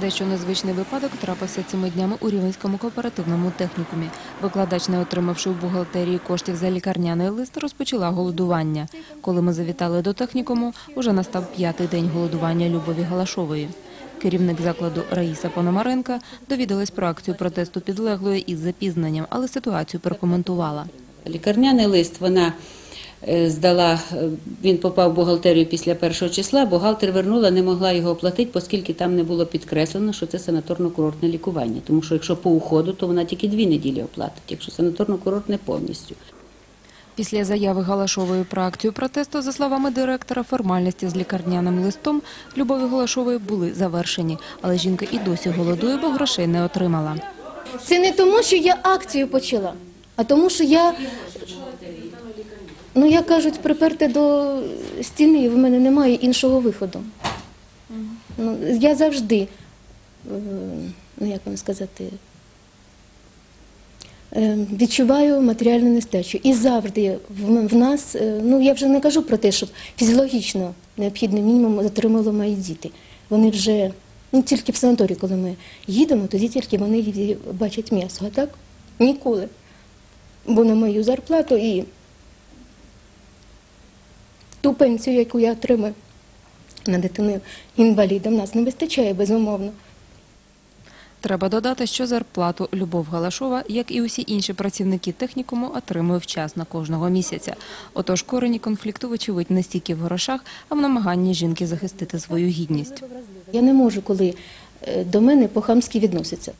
Дещо незвичний випадок трапився цими днями у Рівненському кооперативному технікумі. Викладач, не отримавши в бухгалтерії коштів за лікарняний лист, розпочала голодування. Коли ми завітали до технікуму, уже настав п'ятий день голодування Любові Галашової. Керівник закладу Раїса Пономаренка довідалась про акцію протесту підлеглої із запізненням, але ситуацію прокоментувала. Лікарняний лист вона здала, е, він попав в бухгалтерію після першого числа, бухгалтер вернула, не могла його оплатити, оскільки там не було підкреслено, що це санаторно-курортне лікування. Тому що якщо по уходу, то вона тільки дві неділі оплатить, якщо санаторно-курортне повністю. Після заяви Галашової про акцію протесту, за словами директора, формальності з лікарняним листом Любові Галашової були завершені, але жінка і досі голодує, бо грошей не отримала. Це не тому, що я акцію почала, а тому, що я, ну як кажуть, приперта до стіни, в мене немає іншого виходу. Ну, я завжди, е, ну як вам сказати, е, відчуваю матеріальну нестачу. І завжди в, нас, е, ну я вже не кажу про те, щоб фізіологічно необхідний мінімум отримали мої діти. Вони вже, ну тільки в санаторії, коли ми їдемо, тоді тільки вони бачать м'ясо, а так? Ніколи. Бо на мою зарплату і ту пенсію, яку я отримую на дитину інваліда, в нас не вистачає, безумовно. Треба додати, що зарплату Любов Галашова, як і усі інші працівники технікуму, отримує вчасно кожного місяця. Отож, корені конфлікту, вочевидь, не стільки в грошах, а в намаганні жінки захистити свою гідність. Я не можу, коли е, до мене по-хамськи відносяться.